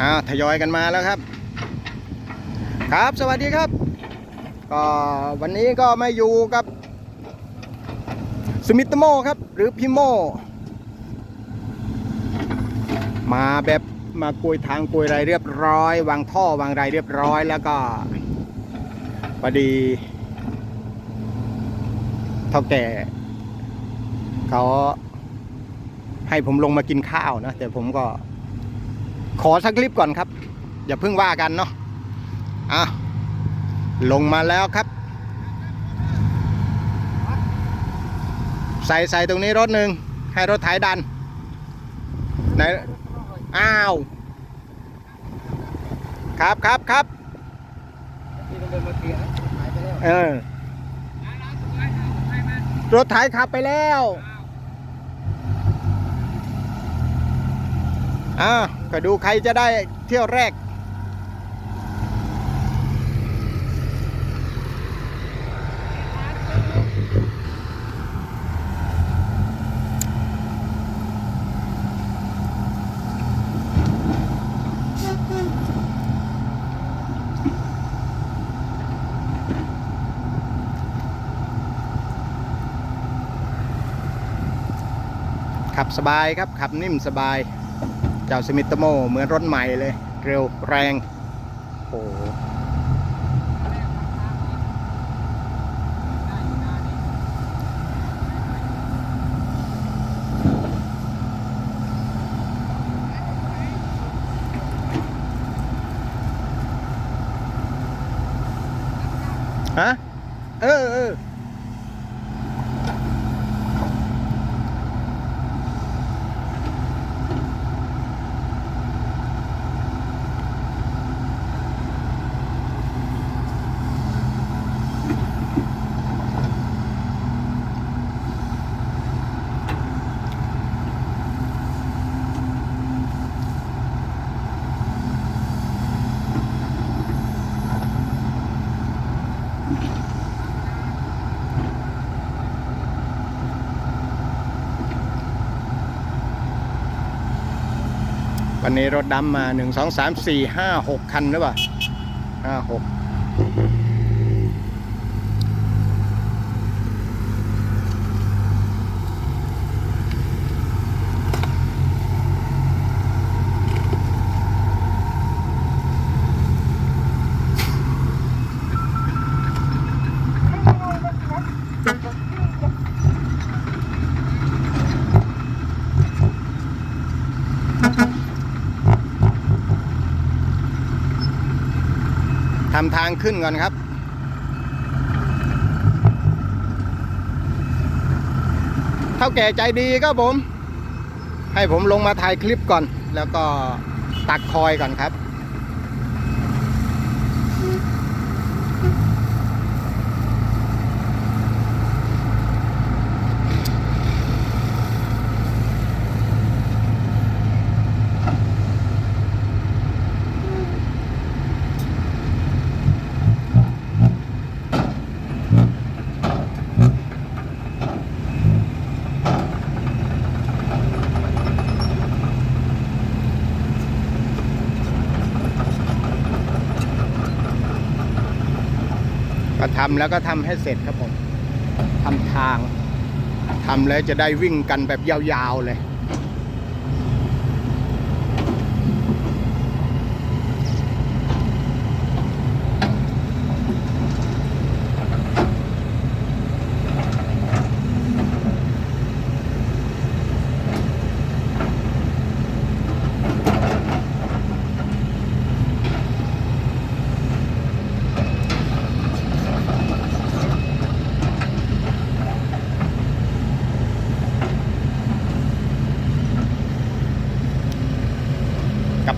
อ้าวทยอยกันมาแล้วครับ ครับสวัสดีครับ ก็วันนี้ก็มาอยู่กับสมิตโมครับ หรือพี่โม มาแบบมากุยทางกุยไรเรียบร้อย วางท่อวางไรเรียบร้อยแล้วก็พอดีเท่าแก่เขาให้ผมลงมากินข้าวนะ แต่ผมก็ ขอสักคลิปก่อนครับ อย่าเพิ่งว่ากันเนาะอะลงมาแล้วครับ ใส่ใส่ตรงนี้รถหนึ่งให้รถไถดันไหนอ้าว ครับครับครับที่ต้องเดินมายร์หายไปแล้วเออรถไถขับไปแล้ว อ่าก็ดูใครจะได้เที่ยวแรก ขับสบายครับ ขับนิ่มสบาย เจ้าสมิตโมเหมือนรถใหม่เลย เร็วแรงโอ้โหฮะเออเออ วันนี้รถดำมาหนึ่งสองสามสี่ห้าหกคันหรือเปล่าห้าหก ทำทางขึ้นก่อนครับ เท่าแก่ใจดีครับผม ให้ผมลงมาถ่ายคลิปก่อน แล้วก็ตักคอยก่อนครับ ก็ ทำแล้วก็ทำให้เสร็จครับผมทำทางทำแล้วจะได้วิ่งกันแบบยาวๆเลย กับ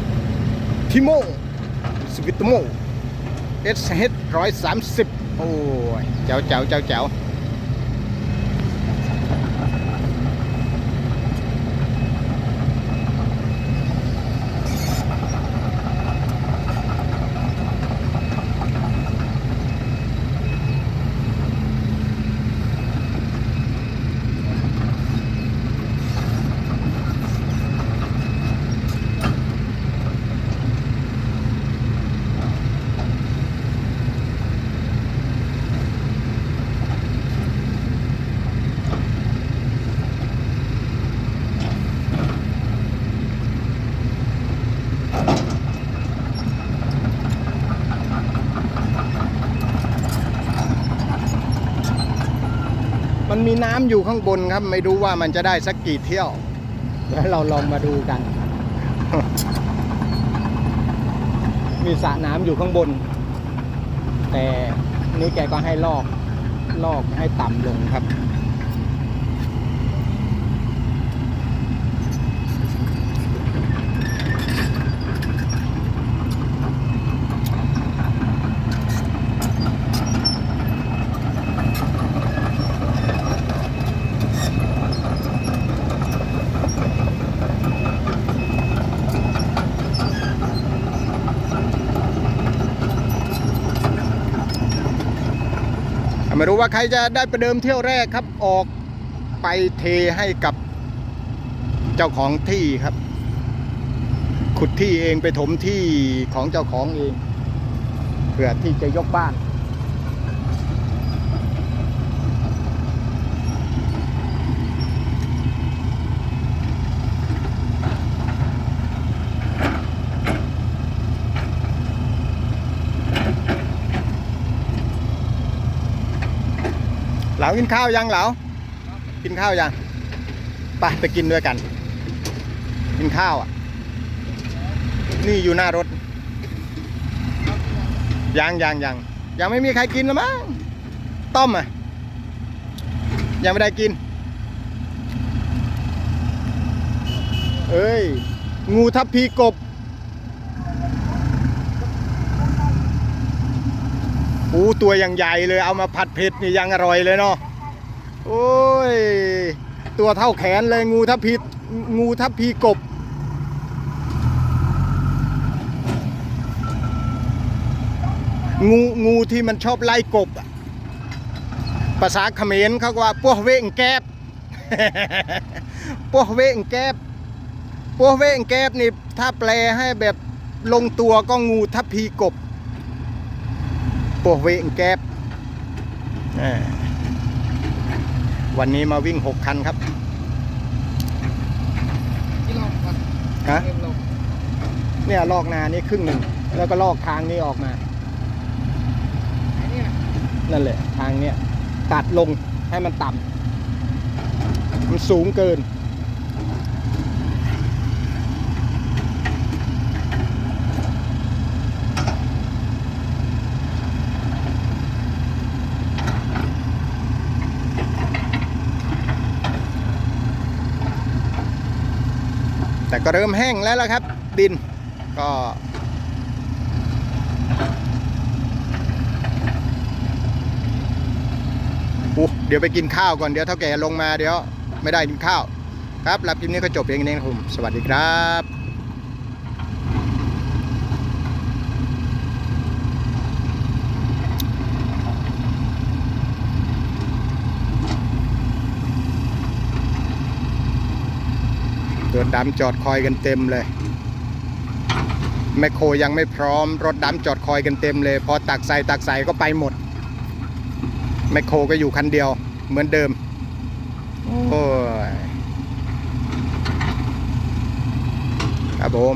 ทิโม สวิตโมเอสเฮดร้อยสามสิบโอ้ยเจ้าเจ้าเจ้าเจ้า น้ำอยู่ข้างบนครับ ไม่รู้ว่ามันจะได้สักกี่เที่ยวแล้วเราลองมาดูกัน มีสระน้ำอยู่ข้างบน แต่นี่แกก็ให้ลอกลอกให้ต่ำลงครับ ไม่รู้ว่าใครจะได้ประเดิมเที่ยวแรกครับ ออกไปเทให้กับเจ้าของที่ครับ ขุดที่เองไปถมที่ของเจ้าของเองเพื่อที่จะยกบ้าน เหลากินข้าวยังเหลากินข้าวยังไปไปกินด้วยกัน กินข้าวอะ นี่อยู่หน้ารถยังยังยังยังไม่มีใครกินแล้วมั้งต้มอะ ยังไม่ได้กิน เอ้ย งูทับพีกบ โอ้ตัวอย่างใหญ่เลยเอามาผัดเผ็ดนี่ยังอร่อยเลยเนาะโอ้ย ตัวเท่าแขนเลยงูทับพีงูทับพีกบ งูงูที่มันชอบไล่กบ ภาษาเขมรเขาว่าพวกเวงแกบพวกเวงแกบพวกเวงแกบนี่ถ้าแปลให้แบบลงตัวก็งูทับพีกบ พวกเวงแกบอ่าวันนี้มาวิ่งหกคันครับที่ลอกก่อนฮะเริ่มลงเนี่ยลอกนานี่ครึ่งหนึ่ง แล้วก็ลอกทางนี้ออกมาไอ้เนี่ยนั่นแหละทางเนี้ยตัดลงให้มันต่ำมันสูงเกิน ก็เริ่มแห้งแล้วล่ะครับ ดินก็เดี๋ยวไปกินข้าวก่อนเดี๋ยวเท่าแก่ลงมาเดี๋ยว ไม่ได้กินข้าว ครับรับคลิปนี้ก็จบเพียงนี้นะครับผมสวัสดีครับ ร ถดำจอดคอยกันเต็มเลยแมคโครยังไม่พร้อม รถดำจอดคอยกันเต็มเลย พอตักใส่ตักใส่ก็ไปหมดแมคโครก็อยู่คันเดียว เหมือนเดิม โอ้ยครับผม